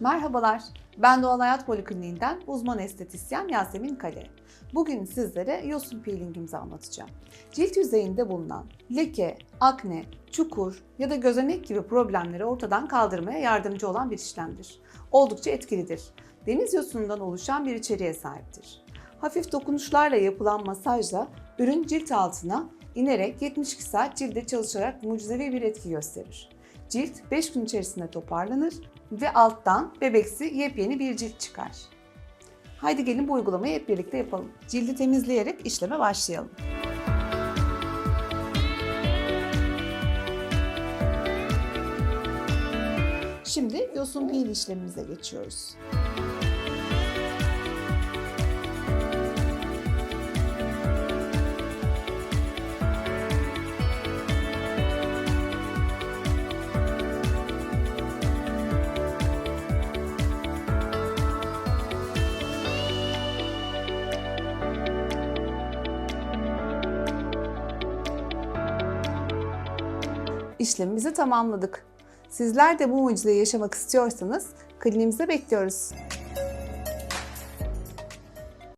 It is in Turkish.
Merhabalar, ben Doğal Hayat Polikliniğinden uzman estetisyen Yasemin Kale. Bugün sizlere yosun peelingimizi anlatacağım. Cilt yüzeyinde bulunan leke, akne, çukur ya da gözenek gibi problemleri ortadan kaldırmaya yardımcı olan bir işlemdir. Oldukça etkilidir. Deniz yosunundan oluşan bir içeriğe sahiptir. Hafif dokunuşlarla yapılan masajla ürün cilt altına inerek 72 saat cilde çalışarak mucizevi bir etki gösterir. Cilt 5 gün içerisinde toparlanır ve alttan bebeksi yepyeni bir cilt çıkar. Haydi gelin bu uygulamayı hep birlikte yapalım. Cildi temizleyerek işleme başlayalım. Şimdi yosun peel işlemimize geçiyoruz. İşlemimizi tamamladık. Sizler de bu mucizeyi yaşamak istiyorsanız kliniğimize bekliyoruz.